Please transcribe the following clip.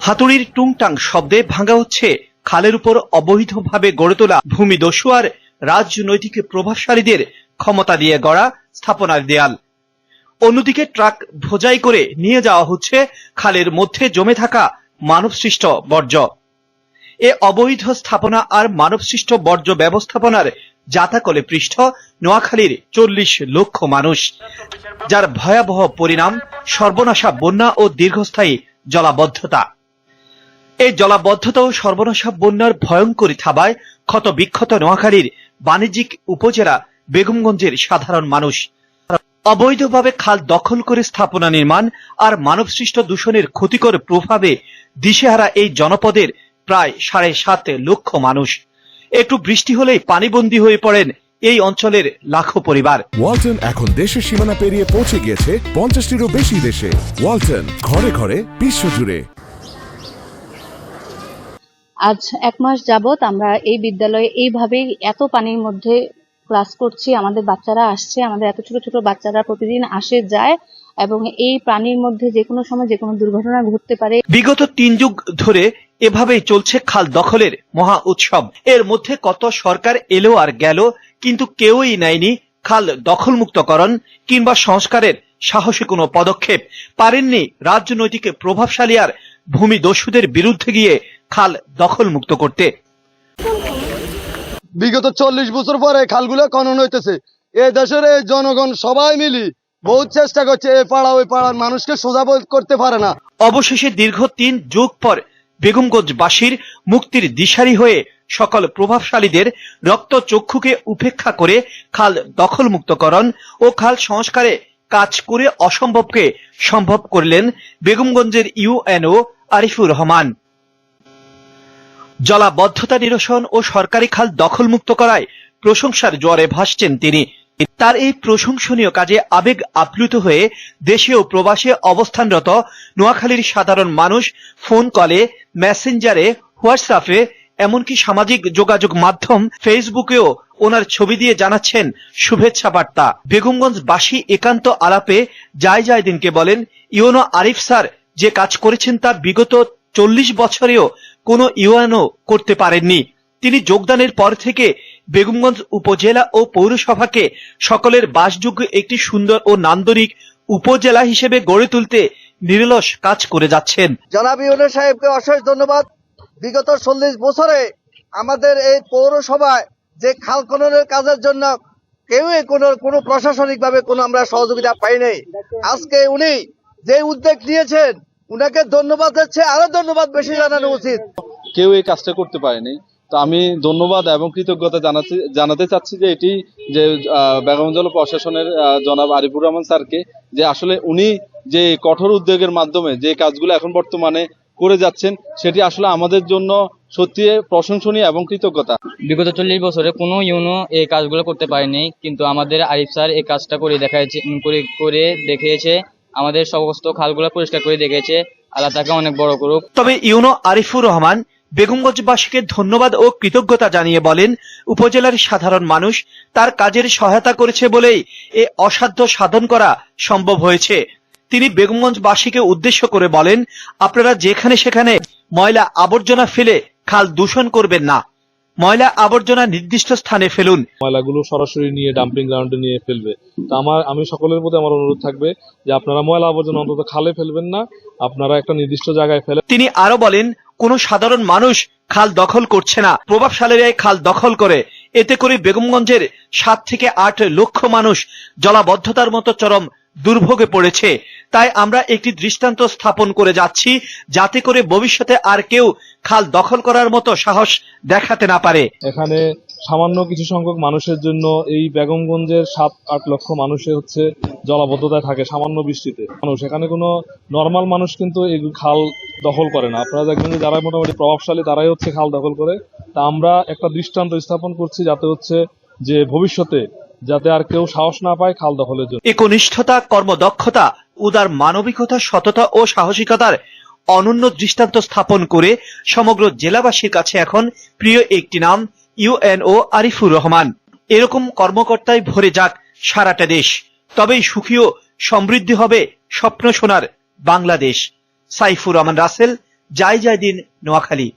হাতুড়ির টুংটাং শব্দে ভাঙা হচ্ছে খালের উপর অবৈধভাবে গড়ে তোলা ভূমিদস্যু আর রাজনৈতিক প্রভাবশালীদের ক্ষমতা দিয়ে গড়া স্থাপনার দেয়াল। অন্যদিকে ট্রাক ভোজাই করে নিয়ে যাওয়া হচ্ছে খালের মধ্যে জমে থাকা মানবসৃষ্ট বর্জ্য। এ অবৈধ স্থাপনা আর মানবসৃষ্ট বর্জ্য ব্যবস্থাপনার জাতাকলে পৃষ্ঠ, নোয়াখালীর চল্লিশ লক্ষ মানুষ। যার ভয়াবহ পরিণাম সর্বনাশা বন্যা ও দীর্ঘস্থায়ী জলাবদ্ধতা। এই জলাবদ্ধতা ও সর্বনাশা বন্যার ভয়ঙ্করী থাবায় ক্ষত বিক্ষত নোয়াখালীর বাণিজ্যিক উপজেলা বেগমগঞ্জের সাধারণ মানুষ। অবৈধভাবে খাল দখল করে স্থাপনা নির্মাণ আর মানবসৃষ্ট দূষণের ক্ষতিকর প্রভাবে দিশেহারা এই জনপদের প্রায় সাড়ে সাত লক্ষ মানুষ। একটু বৃষ্টি হলেই পানিবন্দী হয়ে পড়েন এই অঞ্চলের লাখো পরিবার। ওয়ালটন এখন দেশের সীমানা পেরিয়ে পৌঁছে গিয়েছে পঞ্চাশটিরও বেশি দেশে। ওয়ালটন ঘরে ঘরে বিশ্বজুড়ে আজ এক মাস যাবত আমরা এই বিদ্যালয়ে এইভাবেই এত পানির মধ্যে ক্লাস করছি আমাদের বাচ্চারা আসছে আমাদের এত ছোট ছোট বাচ্চারা প্রতিদিন আসে যায়। এবং এই প্রাণীর মধ্যে যে কোনো সময় যে কোনো দুর্ঘটনা ঘটতে পারে। বিগত তিন যুগ ধরে এভাবেই চলছে খাল দখলের মহা উৎসব। এর মধ্যে কত সরকার এলো আর গেল কিন্তু কেউই নেয়নি খাল দখলমুক্তকরণ কিংবা সংস্কারের সাহসী কোনো পদক্ষেপ। পারেননি রাজনৈতিক প্রভাবশালী আর ভূমি দস্যুদের বিরুদ্ধে গিয়ে খাল দখলমুক্ত করতে। বিগত চল্লিশ বছর পরে খালগুলো খনন হইতেছে। এই দেশের এই জনগণ সবাই মিলি বহুত চেষ্টা করছে এই পাড়া, ওই পাড়ার মানুষকে সোজা করতে পারে না। অবশেষে দীর্ঘ তিন যুগ পর বেগমগঞ্জবাসীর মুক্তির দিশারি হয়ে সকল প্রভাবশালীদের রক্ত চক্ষুকে উপেক্ষা করে খাল দখল দখলমুক্তকরণ ও খাল সংস্কারে কাজ করে অসম্ভবকে সম্ভব করলেন বেগমগঞ্জের ইউএনও আরিফুর রহমান। জলাবদ্ধতা নিরসন ও সরকারি খাল দখলমুক্ত করায় প্রশংসার জ্বরে ভাসছেন তিনি। তার এই প্রশংসনীয় কাজে আবেগ আপ্লুত হয়ে দেশে ও প্রবাসে অবস্থানরত নোয়াখালীর সাধারণ মানুষ ফোন কলে, মেসেঞ্জারে, হোয়াটসঅ্যাপে, এমনকি সামাজিক যোগাযোগ মাধ্যম ফেসবুকেও ওনার ছবি দিয়ে জানাচ্ছেন শুভেচ্ছা বার্তা। বেগমগঞ্জবাসী একান্ত আলাপে যায় যায় দিনকে বলেন, ইউনো আরিফ স্যার যে কাজ করেছেন তা বিগত চল্লিশ বছরেও কোনো ইউএনও করতে পারেননি। তিনি যোগদানের পর থেকে বেগমগঞ্জ উপজেলা ও পৌরসভাকে সকলের বাসযোগ্য একটি সুন্দর ও নান্দনিক উপজেলা হিসেবে গড়ে তুলতে নিরলস কাজ করে যাচ্ছেন। জনাব ইউনুস সাহেবকে অশেষ ধন্যবাদ। বিগত চল্লিশ বছরে আমাদের এই পৌরসভায় যে খাল খননের কাজের জন্য কেউই কোনো কোনো প্রশাসনিক ভাবে কোনো আমরা সহযোগিতা পাই নাই। আজকে উনি যে উদ্যোগ নিয়েছেন উনাকে ধন্যবাদ দিচ্ছে আরও ধন্যবাদ বেশি জানানো উচিত। কেউ এই কাজটা করতে পারেনি। তো আমি ধন্যবাদ এবং কৃতজ্ঞতা জানাতে জানাতে চাচ্ছি যে এটি যে বেগমজল প্রশাসনের জনাব আরিফুর রহমান স্যারকে যে আসলে উনি যে কঠোর উদ্যোগের মাধ্যমে যে কাজগুলো এখন বর্তমানে করে যাচ্ছেন সেটি আসলে আমাদের জন্য সত্যি প্রশংসনীয় এবং কৃতজ্ঞতা। বিগত চল্লিশ বছরে কোনো ইউনো এই কাজগুলো করতে পারেনি কিন্তু আমাদের আরিফ স্যার এই কাজটা করে দেখাচ্ছে করে করে দেখিয়েছে আমাদের সমস্ত খালগুলো পরিষ্কার করে দেখেছে আল্লাহ তাকে অনেক বড় করুক। তবে ইউনো আরিফুর রহমান বেগমগঞ্জবাসীকে ধন্যবাদ ও কৃতজ্ঞতা জানিয়ে বলেন উপজেলার সাধারণ মানুষ তার কাজের সহায়তা করেছে বলেই এ অসাধ্য সাধন করা সম্ভব হয়েছে। তিনি বেগমগঞ্জবাসীকে উদ্দেশ্য করে বলেন আপনারা যেখানে সেখানে ময়লা আবর্জনা ফেলে খাল দূষণ করবেন না। ময়লা আবর্জনা নির্দিষ্ট স্থানে ফেলুন। ময়লাগুলো সরাসরি নিয়ে ডাম্পিং গ্রাউন্ডে নিয়ে ফেলবে। তো আমার আমি সকলের প্রতি আমার অনুরোধ থাকবে যে আপনারা ময়লা আবর্জনা অন্তত খালে ফেলবেন না আপনারা একটা নির্দিষ্ট জায়গায় ফেলে তিনি আরও বলেন কোন সাধারণ মানুষ খাল দখল করছে না। প্রভাবশালীরাই খাল দখল করে। এতে করে বেগমগঞ্জের সাত থেকে আট লক্ষ মানুষ জলাবদ্ধতার মতো চরম দুর্ভোগে পড়েছে। তাই আমরা একটি দৃষ্টান্ত স্থাপন করে যাচ্ছি, যাতে করে ভবিষ্যতে আর কেউ খাল দখল করার মতো সাহস দেখাতে না পারে। এখানে সামান্য কিছু সংখ্যক মানুষের জন্য এই বেগমগঞ্জের সাত, আট লক্ষ মানুষের হচ্ছে জলাবদ্ধতায় থাকে সামান্য বৃষ্টিতে। মানুষ, এখানে কোনো নর্মাল মানুষ কিন্তু এই খাল দখল করে না। আপনারা দেখবেন যে যারা মোটামুটি প্রভাবশালী তারাই হচ্ছে খাল দখল করে। তা আমরা একটা দৃষ্টান্ত স্থাপন করছি যাতে হচ্ছে যে ভবিষ্যতে যাতে আর কেউ সাহস না পায় খাল দখলের জন্য। একনিষ্ঠতা, কর্মদক্ষতা, উদার মানবিকতা, সততা ও সাহসিকতার অনন্য দৃষ্টান্ত স্থাপন করে সমগ্র জেলাবাসীর কাছে এখন প্রিয় একটি নাম ইউএনও আরিফুর রহমান। এরকম কর্মকর্তায় ভরে যাক সারাটা দেশ। তবেই সুখী ও সমৃদ্ধি হবে স্বপ্ন সোনার বাংলাদেশ। সাইফুর রহমান রাসেল যাই যায় দিন নোয়াখালী।